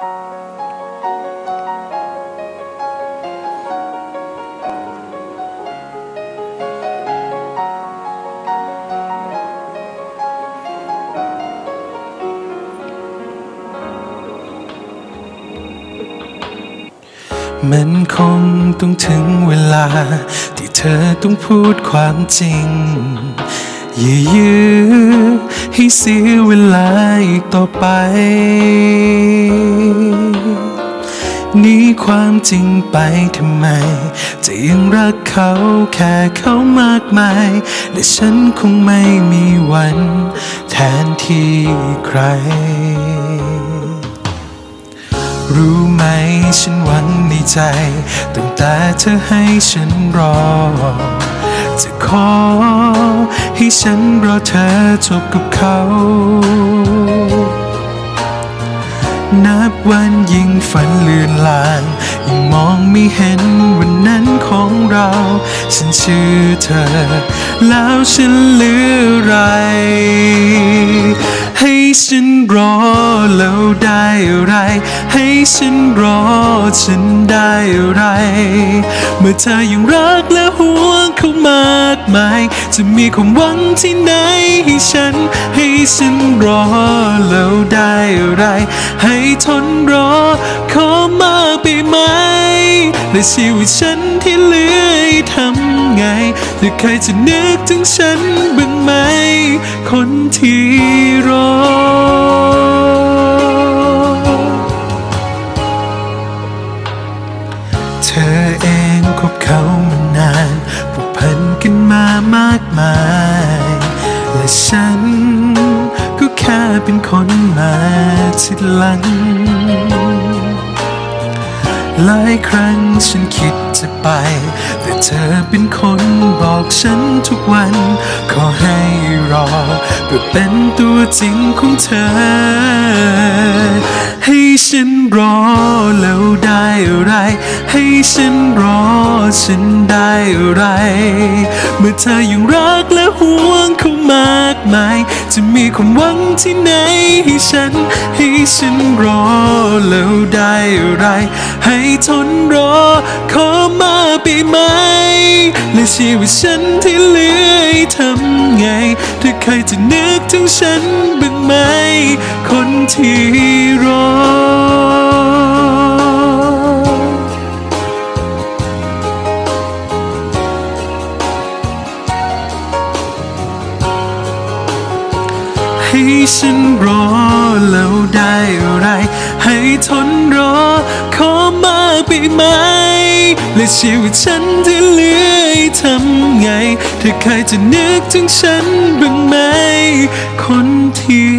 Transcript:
มันคงต้องถึงเวลา ที่เธอต้องพูดความจริง อย่ายื้อ ให้เสียเวลาอีกต่อไปหนี่ความจริงไปทำไม จะยังรักเขาแค่เขามากมาย และฉันคงไม่มีวัน แทนที่ใคร รู้ไหมฉันหวังในใจ ตั้งแต่เธอให้ฉันรอ จะขอ ให้ฉันรอเธอจบกับเขา นับวันยิ่งฝันเลือนลางยิ่งมองไม่เห็นวันนั้นของเรา ฉันเชื่อเธอ แล้วฉันเหลืออะไร ให้ฉันรอแล้วได้อะไร ให้ฉันรอฉันได้อะไร เมื่อเธอยังรักและห่วง เขามากมาย จะมีความหวังที่ไหนให้ฉัน ให้ฉันรอแล้วได้อะไร ให้ทนรอขอมากไปไหมและชีวิตฉันที่เหลือทำไงหรือใครจะนึกถึงฉันบ้างไหม คนที่รอ อเองคบเขามานานผูกพันกันมามากมาย และฉันก็แค่เป็นคนมาทีหลัง หลายครั้งฉันคิดจะไป แต่เธอเป็นคนบอกฉันทุกวัน ขอให้รอเพื่อเป็นตัวจริงของเธอ ให้ฉันรอแล้วได้อะไร ฉันรอฉันได้อะไร เมื่อเธอยังรักและห่วงเขามากมาย จะมีความหวังที่ไหนให้ฉัน ให้ฉันรอแล้วได้อะไร ให้ทนรอขอมาไปไหม และชีวิตฉันที่เหลือทำไงถ้าใครจะนึกถึงฉันบ้างไหม คนที่รอ ให้ฉันรอแล้วได้อะไร ให้ทนรอขอมากไปไหม และชีวิตฉันที่เหลือทำไงถ้าใครจะนึกถึงฉันบ้างไหม คนที่